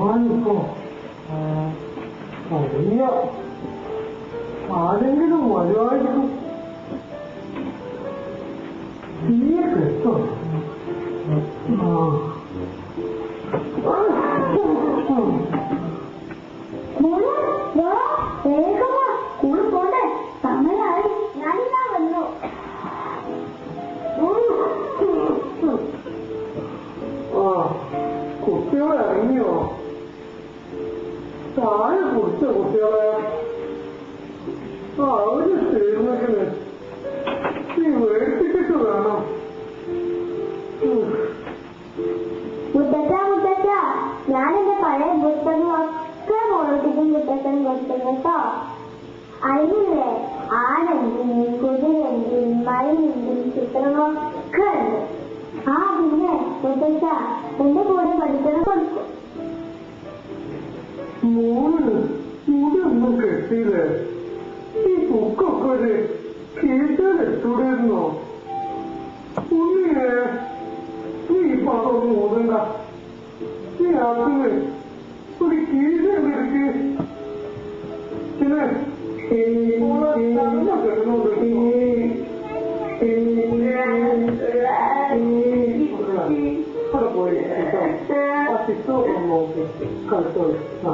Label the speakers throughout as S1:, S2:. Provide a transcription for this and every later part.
S1: അതുവരെ പോവാനിപ്പോ അറിയ ആരെങ്കിലും വരുമായിരിക്കും തീയെ കിട്ടും ആ ചായ കുടിച്ച കുട്ടികളെ അവർ തീർന്നതിന് നീ വേട്ടിക്കിട്ട് വേണം.
S2: മുത്തച്ഛ മുത്തച്ഛ. ഞാൻ എന്റെ പഴയ പുസ്തകങ്ങളൊക്കെ മോളത്തിക്കും മുത്തച്ഛൻ കൊടുത്തു കേട്ടോ. അതിനില്ലേ ആനന്ദിയും കുതിരന്റെയും മയിലിന്റെയും ചിത്രങ്ങളൊക്കെ ഉണ്ട്. ആ പിന്നെ മുത്തച്ഛ എന്റെ കൂടെ പഠിക്കണം കൊടുക്കും.
S1: മോന് മുടിയൊന്നും കെട്ടിയില്ലേ ഈ ബുക്കൊക്കെ ഒരു കീഴ്ചയിലെത്തൂടായിരുന്നോ ഉണ്ണിയെ നീ ഈ അതൊന്നും ഓതണ്ട നീ അതിന് ഒരു പോയി ആ ചിത്രം നോക്കി കളിച്ചോളൂ ആ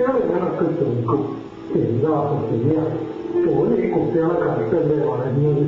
S1: കുട്ടികൾ ഇങ്ങനൊക്കെ ചോദിക്കും എന്താ ചെയ്യാ ഓന് ഈ കുട്ടികളെ കറക്റ്റല്ലേ വളരുന്നത്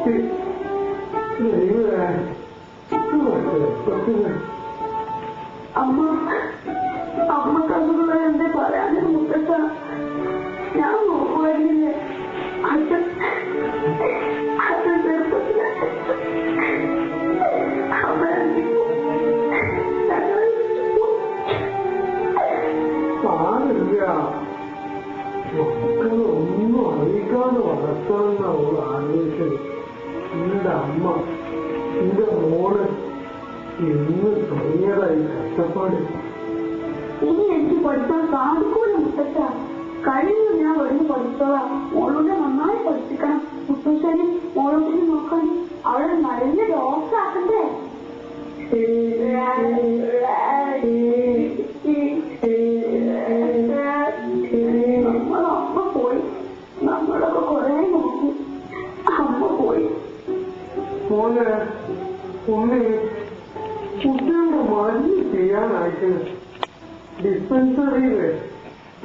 S2: って何ぐらいどうしてとても amma amma kadınlar evde parayla mutlaka ya ama o evine
S1: hatta hatta zırhlı ama Bağırır ya. Yok, kadın, onu harika da var. Hatta onu harika. എന്റെ
S2: അമ്മ
S1: നിന്റെ മോൾ എന്ന് തുടങ്ങിയതായി കഷ്ടപ്പാട്.
S2: ഇനി എനിക്ക് പഠിക്കാൻ സാധിക്കൂല മുത്തച്ഛ. കഴിഞ്ഞു ഞാൻ വരുന്ന പഠിച്ചതാ മോളോട് നന്നായി പഠിപ്പിക്കണം.
S1: കിടക്കുന്നു ഡിസ്പെൻസറിയിൽ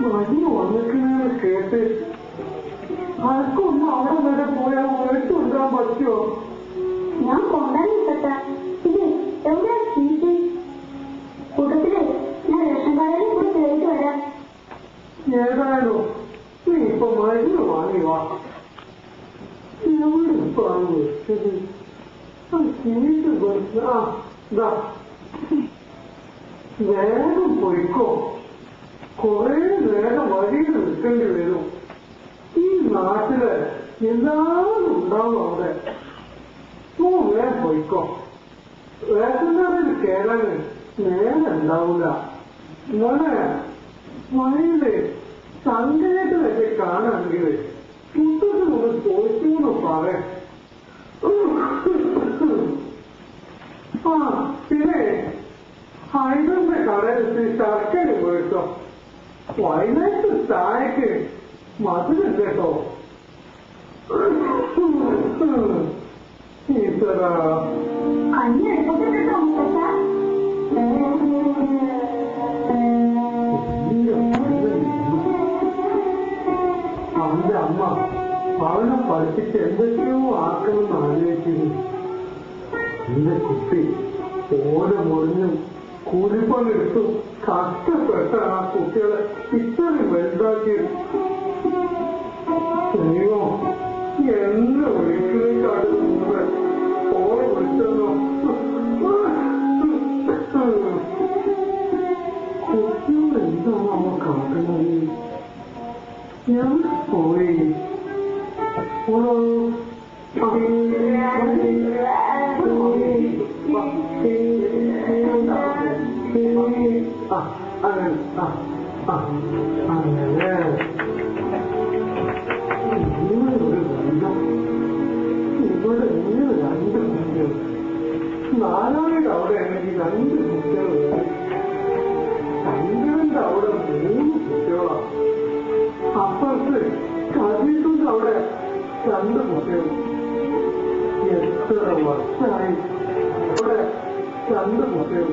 S1: മഞ്ഞ് വന്നിക്കണെന്ന് കേട്ട് ആർക്കൊന്നും അവിടെ വരെ പോയാൽ വീട്ടുണ്ടാൻ പറ്റുമോ?
S2: ഞാൻ കൊണ്ടുവരാൻ മുത്തച്ഛ ഇത് എവിടെയാ സീറ്റ് കൂട്ടത്തിൽ ഞാൻ റേഷൻ കടയിൽ പോയി കയറിയിട്ട് വരാം.
S1: ഏതായാലും നീ ഇപ്പൊ മരുന്ന് വാങ്ങി വാ. എവിടെ ഇപ്പൊ ആ സീറ്റ് ആ ഇതാ വേഗം പൊയ്ക്കോ. കുറെ നേരം വഴിയിൽ നിൽക്കേണ്ടി വരും. ഈ നാട്ടിൽ എല്ലാവരും ഉണ്ടാവും അവിടെ? ഓ വേഗം പൊയ്ക്കോ. റേഷൻകാരിൽ കേരളം നേരം ഉണ്ടാവില്ല മോനെ വഴിയിൽ സങ്കേതത്തിലൊക്കെ മുത്തച്ഛൻ ഒന്ന് ചോദിച്ചു എന്ന് പറയാം ആ പിന്നെ ഹൈദറിന്റെ കടയിൽ ശർക്കര പോയിട്ടോ വൈകുന്നേരത്ത് ചായക്ക് മധുരം കേട്ടോ? ഈശ്വരാ.
S2: കഞ്ഞി എടുത്തിട്ടോ മുത്തച്ഛ
S1: അവന്റെ അമ്മ അവനെ പഠിപ്പിച്ച് എന്തൊക്കെയോ ആക്കണമെന്ന് ആലോചിക്കുന്നു. എന്റെ കുട്ടി ഓരോ മുറിഞ്ഞും കൂലിപ്പണെടുത്തും കഷ്ടപ്പെട്ട ആ കുട്ടികളെ ഇത്രയും വലുതാക്കിയത് അയ്യോ എന്ന് വിളിക്കുന്നേക്കാട് മുമ്പ് ഓല വിളിച്ചെന്നോ കുട്ടിയോട് എന്താണ് അവ കാട്ടുന്നത് ഞാൻ പോയി ഓരോ അങ്ങനെ ആ ആ അങ്ങനെ ഇവിടെ ഇങ്ങനെ രണ്ട് കുട്ടികൾ നാലാളുടെ അവിടെ ആണെങ്കിൽ രണ്ട് കുട്ടികളുണ്ട് ചന്ദ്രന്റെ അവിടെ മൂന്ന് കുട്ടികളാണ് അപ്പുറത്ത് കഥീസുണ്ട് അവിടെ രണ്ട് കുട്ടികൾ എത്ര വർഷമായി അവിടെ രണ്ട് കുട്ടികൾ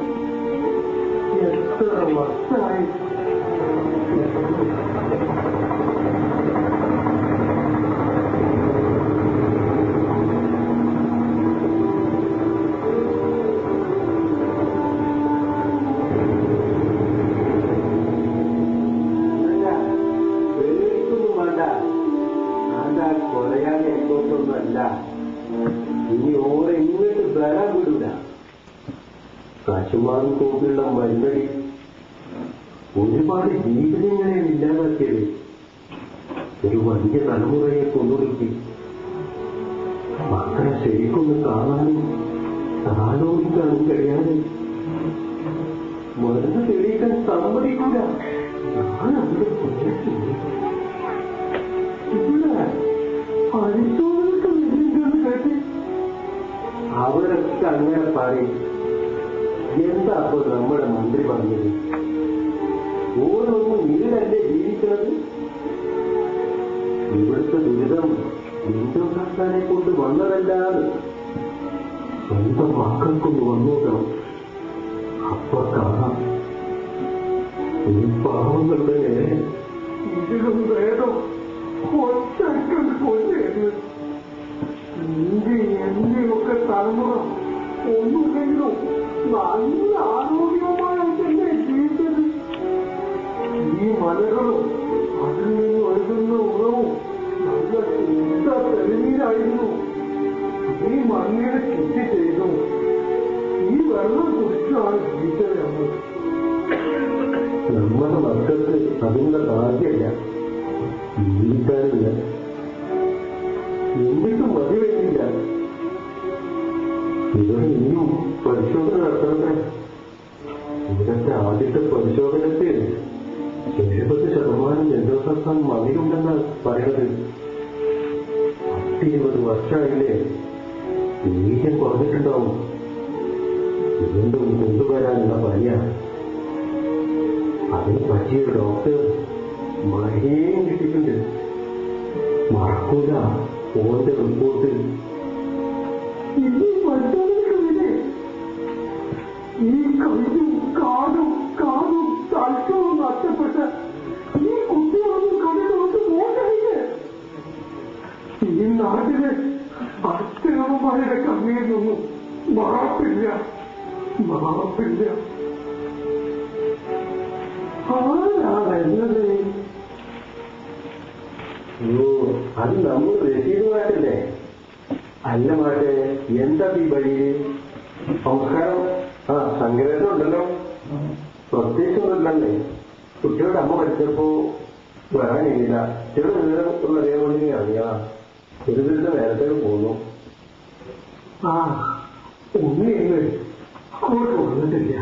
S3: ഇനി ഓരെ ഇങ്ങോട്ട് വരാൻ വിടൂല. കാശുമാറും കോപ്പിലുള്ള മരുന്നടി ഒരുപാട് ജീവിതങ്ങളെ ഇല്ലാതാക്കിയത്. ഒരു വലിയ തലമുറയെ കൊന്നൊടുക്കി. മക്കളെ ശരിക്കൊന്ന് കാണാനും ആലോചിക്കാനും കഴിയാതെ മരുന്ന് തെളിയിക്കാൻ സമ്മതിക്കൂല.
S1: ഞാൻ അവിടെ പരിശോധനക്ക് വരുന്നുണ്ടെന്ന് കേട്ട്
S3: അവരൊക്കെ അങ്ങനെ പറയും. എന്താ അപ്പൊ നമ്മുടെ മന്ത്രി പറഞ്ഞത്? ഓരോന്നും ഇതിലല്ലേ ജീവിക്കുന്നത്? ഇവിടുത്തെ ദുരിതം ഹിന്ദുക്കാരെ കൊണ്ട് വന്നതല്ലാതെ സ്വന്തം മക്കൾക്കൊന്ന് വന്നോക്കണം. അപ്പൊ ഈ പാവങ്ങളുടെ
S1: ഇതിലും കൊല്ലുന്നു നിന്റെ എന്റെയൊക്കെ തലമുറ നല്ല തെളിനീരായിരുന്നു ഈ മണ്ണിനെ ശുദ്ധി ചെയ്തു. ഈ വെള്ളം കുടിച്ചാണ് ജീവിച്ചത് നമ്മൾ
S3: നമ്മുടെ മക്കൾക്ക് അതിനുള്ള ഭാഗ്യമില്ല. ജീവിക്കാനില്ല. എന്നിട്ടും മതി വരുന്നില്ല ഇവിടെ ഇനിയും പരിശോധന നടത്തണമേ ഇവിടത്തെ ആദ്യത്തെ പരിശോധനത്തിൽ എഴുപത് ശതമാനം എൻഡോസൾഫാൻ മതിലുണ്ടെന്നാണ് പറയണത് പത്ത് ഇരുപത് വർഷമായില്ലേ? വീര്യം കുറഞ്ഞിട്ടുണ്ടാവും. വീണ്ടും കൊണ്ടുവരാനുള്ള പനിയാണ് അതിന് പറ്റിയ ഡോക്ടർ മഴയും കിട്ടിയിട്ടുണ്ട്. മറക്കൂല. ഓന്റെ റിപ്പോർട്ട്
S1: മാപ്പില്ല
S3: അത് നമ്മൾ മാറ്റല്ലേ അല്ല മാറ്റേ എന്താ ഈ വഴി? സംസ്കാരം? ആ സംഗ്രഹം ഉണ്ടല്ലോ. പ്രത്യേകിച്ചൊന്നുമില്ലല്ലേ. കുട്ടികളുടെ അമ്മ പഠിച്ചപ്പോ വരാനില്ല. ചെറു വിവരം ഉള്ള അറിയാൻ വേണ്ടി ഇറങ്ങിയതാ ഒരു ദിവസം നേരത്തെ പോന്നു.
S1: ആ ഉണ്ണിയെന്ന് അങ്ങോട്ട് വന്നിട്ടില്ല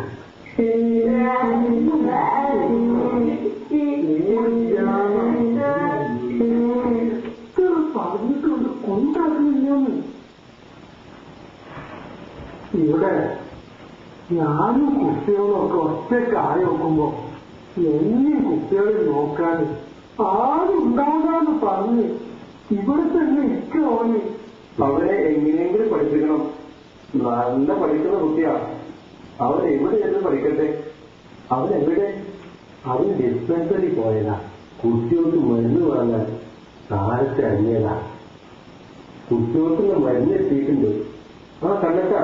S1: പറഞ്ഞിട്ടുണ്ട് കൊണ്ടാക്കുന്നില്ലെന്ന് ഇവിടെ ഞാനും കുട്ടികളൊക്കെ ഒറ്റക്കായി നോക്കുമ്പോ എന്നെയും കുട്ടികളെ നോക്കാൻ ആരുണ്ടാകാന്ന് പറഞ്ഞ് ഇവിടെ തന്നെ ഇക്കോന്
S3: അവരെ എങ്ങനെയെങ്കിലും പഠിപ്പിക്കണം. നല്ല പഠിക്കുന്ന കുട്ടിയാ. അവൻ എവിടെ എന്ന് പഠിക്കട്ടെ? അവൻ എവിടെ അവൻ ഡിസ്പെൻസറി പോയതാ. കുട്ടികൾക്ക് മരുന്ന് വാങ്ങാൻ താഴത്തെ ഇറങ്ങിയതാ കുട്ടികൾക്കുള്ള മരുന്ന് എത്തിയിട്ടുണ്ട്. ആ കണ്ടക്കാ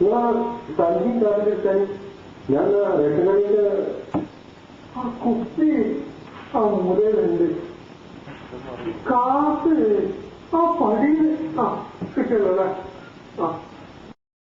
S3: നിങ്ങൾ സഞ്ചി കാലത്തെ ഞാൻ കടയിൽ
S1: ആ കുപ്പി ആ മുരയിലുണ്ട് കാത്ത് ആ പടിയിൽ ആ കിട്ടുന്നതാ ആ.